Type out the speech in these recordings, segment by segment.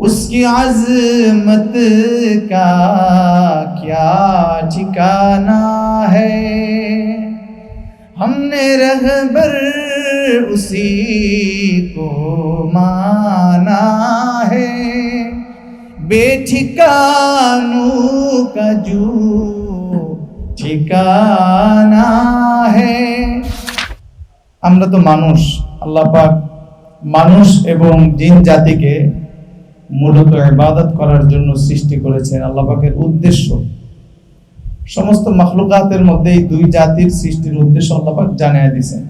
उसकी अजमत का क्या ठिकाना है हमने रहबर उसी को माना है बेठिकानों का जो ঠিকানা হে আমরা তো মানুষ আল্লাহ পাক মানুষ এবং জিন জাতিকে মূলত ইবাদত করার জন্য সৃষ্টি করেছেন আল্লাহ পাকের উদ্দেশ্য। সমস্ত মখলুকাতের মধ্যে এই দুই জাতির সৃষ্টির উদ্দেশ্য আল্লাহ পাক জানিয়ে দিয়েছেন।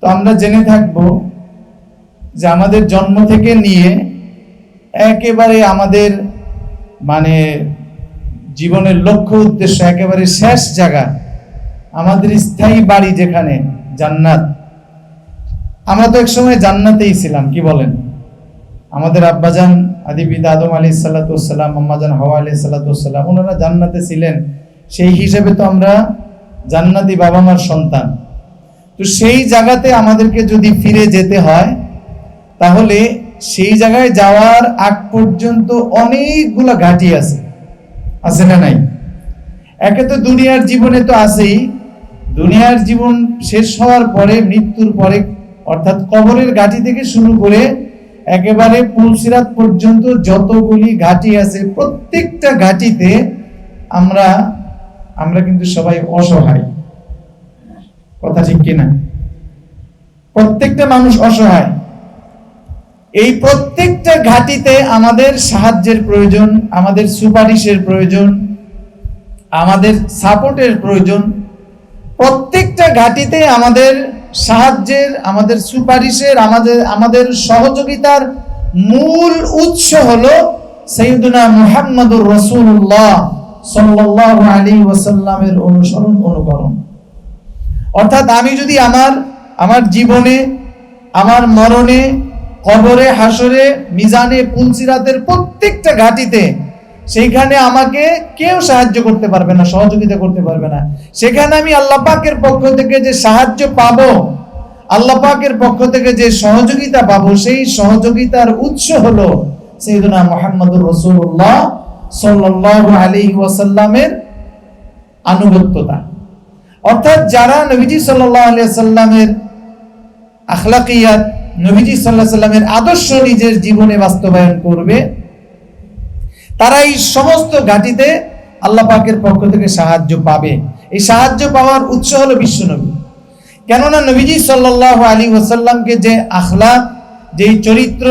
তো আমরা জেনে থাকব যে আমাদের জন্ম থেকে নিয়ে একেবারে আমাদের মানে জীবনের লক্ষ্য উদ্দেশ্য একেবারে শেষ জায়গা আমাদের স্থায়ী বাড়ি যেখানে, জান্নাত। আমরা তো এক সময় জান্নাতেই ছিলাম, কি বলেন? আমাদের আব্বাজান আদিবিদ আদম আলী সাল্লাতাম আম্মাজান হওয়া আলী সাল্লাতাম ওনারা জান্নাতে ছিলেন। সেই হিসেবে তো আমরা জান্নাতি বাবা মার সন্তান। তো সেই জায়গাতে আমাদেরকে যদি ফিরে যেতে হয়, তাহলে সেই জায়গায় যাওয়ার আগ পর্যন্ত অনেকগুলো ঘাটি আছে। আছে না নাই? একে তো দুনিয়ার জীবনে তো আছেই। দুনিয়ার জীবন শেষ হওয়ার পরে, মৃত্যুর পরে, অর্থাৎ কবরের ঘাটি থেকে শুরু করে একেবারে পুলসিরাত পর্যন্ত যতগুলি ঘাটি আছে, প্রত্যেকটা ঘাটিতে আমরা আমরা কিন্তু সবাই অসহায়। কথা ঠিক কিনা? প্রত্যেকটা মানুষ অসহায়। এই প্রত্যেকটা ঘাটিতে আমাদের সাহায্যের প্রয়োজন, আমাদের সুপারিশের প্রয়োজন, আমাদের সাপোর্টের প্রয়োজন। প্রত্যেকটা ঘাটিতে আমাদের সাহায্যের, আমাদের সুপারিশের, আমাদের আমাদের সহযোগিতার মূল উৎস হলো সৈয়দুনা মুহাম্মদুর রসুল্লাহ সাল্লাল্লাহু আলাইহি ওয়াসাল্লামের অনুসরণ, অনুকরণ। অর্থাৎ আমি যদি আমার আমার জীবনে, আমার মরণে, কবরে হাসরে মিজানে পুলসিরাতের প্রত্যেকটা ঘাটিতে সেইখানে আমাকে কেউ সাহায্য করতে পারবে না, সহযোগিতা করতে পারবে না। সেখানে আমি আল্লাহ পাকের পক্ষ থেকে যে সাহায্য পাবো, আল্লাহ পাকের পক্ষ থেকে যে সহযোগিতা পাবো, সেই সহযোগিতার উৎস হলো সৈয়দনা মোহাম্মদুর রসুল্লাহ সাল্লাল্লাহু আলাইহি ওয়াসাল্লামের আনুগত্যতা। অর্থাৎ যারা নবীজি সাল্লাহ আলাইহি সাল্লামের আখলাকিয়াত, নবীজি সাল্লাহ সাল্লামের আদর্শ নিজের জীবনে বাস্তবায়ন করবে তারা এই সমস্ত ঘাটিতে আল্লাহ পাকের পক্ষ থেকে সাহায্য পাবে। এই সাহায্য পাওয়ার উৎস হলো বিশ্বনবী কেননা নবীজি সাল্লাহ আলী ওসাল্লামকে যে আখলাক, যেই চরিত্র,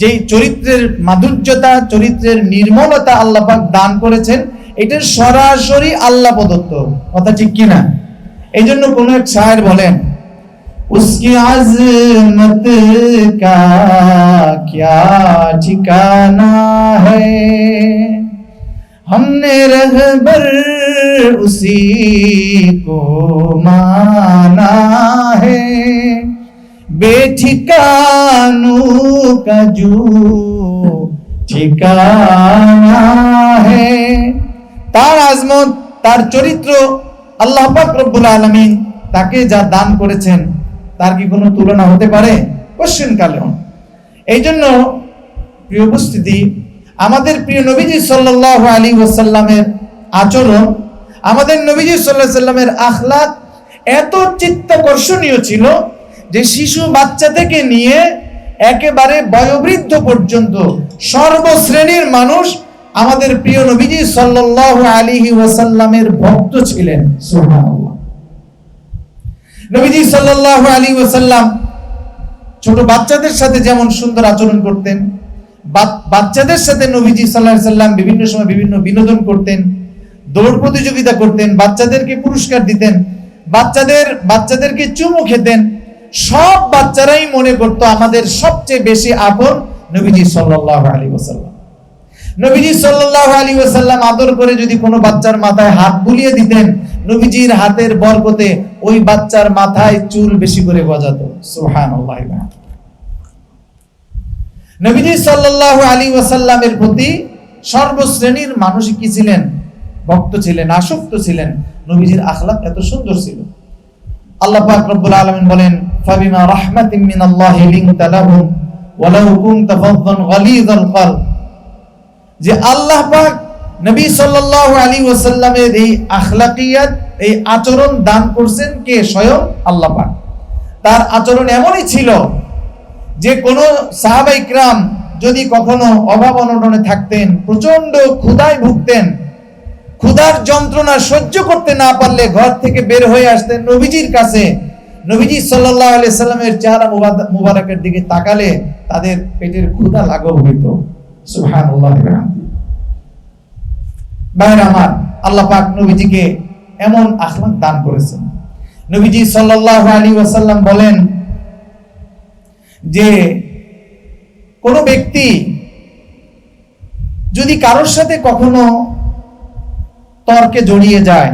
যেই চরিত্রের মাধুর্যতা, চরিত্রের নির্মলতা আল্লাহ পাক দান করেছেন, এটা সরাসরি আল্লাহ প্রদত্ত। কথা ঠিক কিনা? এই জন্য কোনো এক শায়ের বলেন उसकी अजमत का क्या ठिकाना है हमने रहबर उसी को माना है बेठिकानों का जो ঠিকানা হে তার আজমত তার চরিত্র আল্লাহ পাক রব্বুল আলামিন তাকে যা দান করেছেন তার কি কোনো তুলনা হতে পারে? কোশ্চেন কালেও এই জন্য প্রিয় উপস্থিতি, আমাদের প্রিয় নবীজি সাল্লাহ আলী ওসাল্লামের আচরণ, আমাদের নবীজি সাল্লাহ সাল্লামের আখলাক এত চিত্তাকর্ষণীয় ছিল যে শিশু বাচ্চা থেকে নিয়ে একেবারে বয়োবৃদ্ধ পর্যন্ত সর্বশ্রেণীর মানুষ আমাদের প্রিয় নবীজি সাল্লাহ আলিহি ওয়াসাল্লামের ভক্ত ছিলেন। সুবহানাল্লাহ। নবীজি সাল্লাল্লাহু আলী ওয়াসাল্লাম ছোট বাচ্চাদের সাথে যেমন সুন্দর আচরণ করতেন বাচ্চাদের সাথে নবীজি সাল্লাহ সাল্লাম বিভিন্ন সময় বিভিন্ন বিনোদন করতেন, দৌড় প্রতিযোগিতা করতেন, বাচ্চাদেরকে পুরস্কার দিতেন, বাচ্চাদের বাচ্চাদেরকে চুমু খেতেন, সব বাচ্চারাই মনে করতো আমাদের সবচেয়ে বেশি আপন নবীজি সাল্লাল্লাহু আলী ওয়াসাল্লাম। নবীজি সাল্লাল্লাহু আলী ওয়াসাল্লাম আদর করে যদি কোনো বাচ্চার মাথায় হাত বুলিয়ে দিতেন, নবীজির হাতের বরকতে ওই বাচ্চার মাথায় চুল বেশি করে গজাতো। নবীজি সাল্লাল্লাহু আলী প্রতি সর্বশ্রেণীর মানুষ কি ছিলেন? ভক্ত ছিলেন, আসক্ত ছিলেন। নবীজির আখলাক এত সুন্দর ছিল। আল্লাহ বলেন, ফাবিমা রাহমাতিন মিনাল্লাহি লিনতা কুনতা গালিযাল যে আল্লাহ পাক নবী সাল্লাল্লাহু আলাইহি ওয়াসাল্লামের এই আখলাকিয়াত, এই আচরণ দান করছেন কে? স্বয়ং আল্লাহ পাক। তার আচরণ এমনই ছিল যে কোন সাহাবা ইকরাম যদি কখনো অভাব অনটনে থাকতেন প্রচণ্ড ক্ষুধায় ভুগতেন, ক্ষুধার যন্ত্রণা সহ্য করতে না পারলে ঘর থেকে বের হয়ে আসতেন নবীজির কাছে। নবীজি সাল্লাল্লাহু আলাইহি সাল্লামের চেহারা মুবারকের দিকে তাকালে তাদের পেটের ক্ষুধা লাঘব হইত। সুবহানাল্লাহ ভাইয়ের আমার, আল্লাহ পাক নবীজিকে এমন আখলাক দান করেছেন। নবীজি সাল্লাল্লাহু আলাইহি ওয়াসাল্লাম বলেন যে, কোন ব্যক্তি যদি কারোর সাথে কখনো তর্কে জড়িয়ে যায়,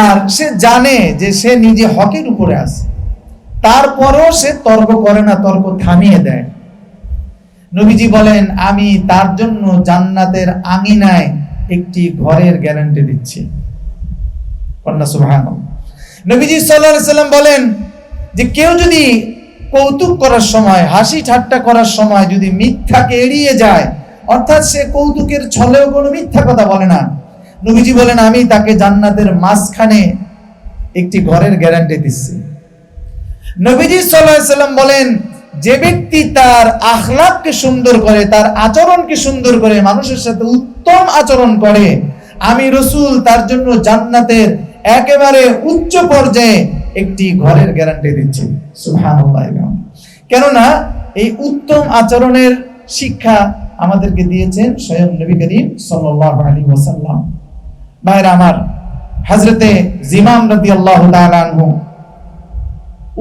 আর সে জানে যে সে নিজে হকের উপরে আছে, তারপরও সে তর্ক করে না, তর্ক থামিয়ে দেয়। নবীজি বলেন, আমি তার জন্য জান্নাতের আঙিনায় একটি ঘরের গ্যারান্টি দিচ্ছি কন্যা সুবহানাল্লাহ। নবীজি আলাইহি সাল্লাম বলেন যে, কেউ যদি কৌতুক করার সময়, হাসি ঠাট্টা করার সময় যদি মিথ্যাকে এড়িয়ে যায়, অর্থাৎ সে কৌতুকের ছলেও কোনো মিথ্যা কথা বলে না, নবীজি বলেন, আমি তাকে জান্নাতের মাঝখানে একটি ঘরের গ্যারান্টি দিচ্ছি নবীজি আলাইহি সাল্লাম বলেন যে ব্যক্তি তার আখলাককে সুন্দর করে, তার আচরণকে সুন্দর করে, মানুষের সাথে উত্তম আচরণ করে, আমি রসুল, তার জন্য জান্নাতের একেবারে উচ্চ পর্যায়ে একটি ঘরের গ্যারান্টি দিচ্ছি। কেননা, এই উত্তম আচরণের শিক্ষা আমাদেরকে দিয়েছেন স্বয়ং নবী করিম সাল্লাল্লাহু আলাইহি ওয়াসাল্লাম। ভাইরা আমার, হযরতে জিমাম তাআলা আনহু,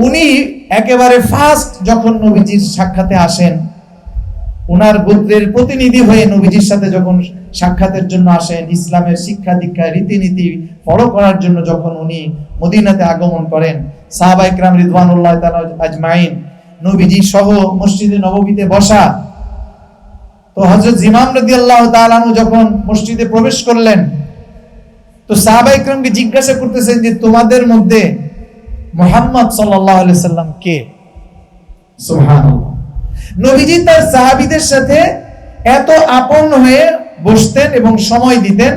উনি একেবারে ফার্স্ট যখন নবীজির সাক্ষাতে আসেন, উনার গোত্রের প্রতিনিধি হয়ে নবীজির সাথে যখন সাক্ষাতের জন্য আসেন, ইসলামের শিক্ষা দীক্ষা রীতিনীতি ফলো করার জন্য যখন উনি মদিনাতে আগমন করেন, সাহাবা ইকরাম রিদওয়ানুল্লাহ তাআলা আজমাইন, নবীজি সহ মসজিদে নববীতে বসা, তো হযরত ইমাম রাদিয়াল্লাহু তাআলা আনহু যখন মসজিদে প্রবেশ করলেন, তো সাহাবা ইকরামকে জিজ্ঞাসা করতেছেন যে তোমাদের মধ্যে মোহাম্মদ সাল্লাল্লাহু আলাইহি সাল্লাম কে? নবীজি তার সাহাবিদের সাথে এত আপন হয়ে বসতেন এবং সময় দিতেন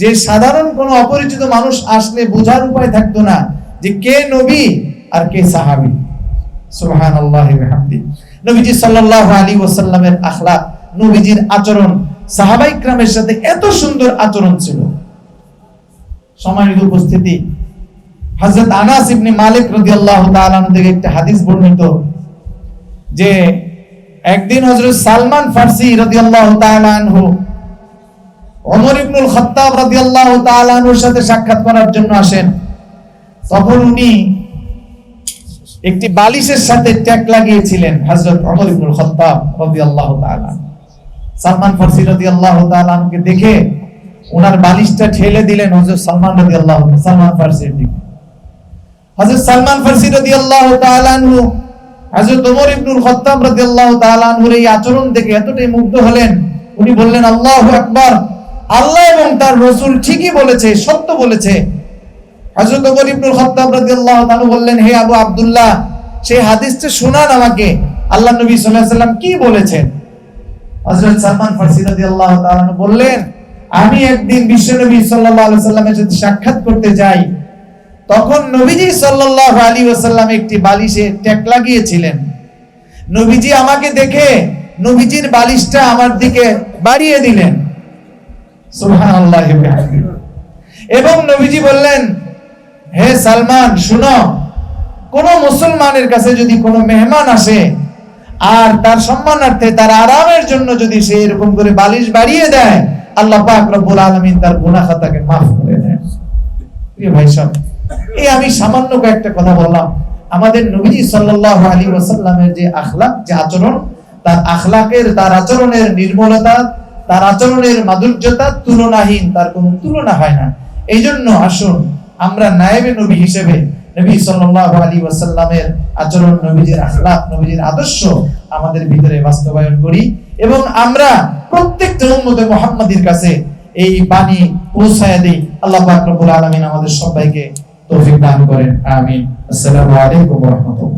যে সাধারণ কোনো অপরিচিত মানুষ আসলে বোঝার উপায় থাকতো না যে কে নবী আর কে সাহাবি। সুবহানাল্লাহ বিহামদি। নবীজি সাল্লাল্লাহু আলাইহি ওয়াসাল্লামের আখলাক নবীজির আচরণ সাহাবাই ক্রামের সাথে এত সুন্দর আচরণ ছিল। সম্মানিত উপস্থিতি হযরত আনাস ইবনে মালিক রাদিয়াল্লাহু তাআলা থেকে একটা হাদিস বর্ণিত যে একদিন হযরত সালমান ফারসি রাদিয়াল্লাহু তাআলা আনহু ওমর ইবনুল খাত্তাব রাদিয়াল্লাহু তাআলা আনহুর সাথে সাক্ষাৎ করার জন্য আসেন। তখন উনি একটি বালিশের সাথে ট্যাগ লাগিয়েছিলেন হযরত ওমর ইবনুল খাত্তাব রাদিয়াল্লাহু তাআলা সালমান ফারসি রাদিয়াল্লাহু তাআলা আনহুকে দেখে ওনার বালিশটা ঠেলে দিলেন হযরত সালমান রাদিয়াল্লাহু সালমান ফারসির দিকে। হযরত সালমান ফারসি রাদিয়াল্লাহু তাআলা আনহু, হযরত ওমর ইবনুল খাত্তাব রাদিয়াল্লাহু তাআলা আনহুর এই আচরণ দেখে এতটাই মুগ্ধ হলেন। উনি বললেন, আল্লাহু আকবার। আল্লাহ এবং তার রাসূল ঠিকই বলেছে, সত্য বলেছে। হযরত ওমর ইবনুল খাত্তাব রাদিয়াল্লাহু তাআলা বললেন, হে আবু আব্দুল্লাহ, সেই হাদিসটা শোনান আমাকে। আল্লাহ নবী সাল্লাল্লাহু আলাইহি সাল্লাম কি বলেছেন? হযরত সালমান ফারসি রাদিয়াল্লাহু তাআলা বললেন, আমি একদিন বিশ্বনবী সাল্লাল্লাহু আলাইহি সাল্লামের সাথে সাক্ষাৎ করতে যাই। তখন নবীজি সাল্লাল্লাহু আলাইহি ওয়াসাল্লাম একটি বালিশে ট্যাক লাগিয়েছিলেন। নবীজি আমাকে দেখে নবীজির বালিশটা আমার দিকে বাড়িয়ে দিলেন। এবং নবীজি বললেন, হে সালমান, শুনো, কোন মুসলমানের কাছে যদি কোনো মেহমান আসে, আর তার সম্মানার্থে তার আরামের জন্য যদি সে এরকম করে বালিশ বাড়িয়ে দেয়, আল্লাহ পাক রব্বুল আলামিন তার গুনাহ খাতাকে মাফ করে দেন। প্রিয় ভাই সব এই আমি সামান্য কয়েকটা কথা বললাম। আমাদের নবীজি সাল্লাল্লাহু আলাইহি ওয়াসাল্লামের যে আখলাক, যে আচরণ, তার আখলাকের, তার আচরণের নির্মলতা, তার আচরণের মাধুর্যতা তুলনাহীন, তার কোনো তুলনা হয় না। এই জন্য আসুন, আমরা নায়েবে নবী হিসেবে নবী সাল্লাল্লাহু আলাইহি ওয়াসাল্লামের আচরণ, নবীজির আখলাক, নবীজির আদর্শ আমাদের ভিতরে বাস্তবায়ন করি এবং আমরা প্রত্যেকটা উম্মতে মুহাম্মাদির কাছে এই বাণী পৌঁছায় দেই। আল্লাহ পাক রব্বুল আলামিন আমাদের সবাইকে তৌফিক দান করেন আমিন। আসসালামু আলাইকুম রাহমাতুল্লাহ।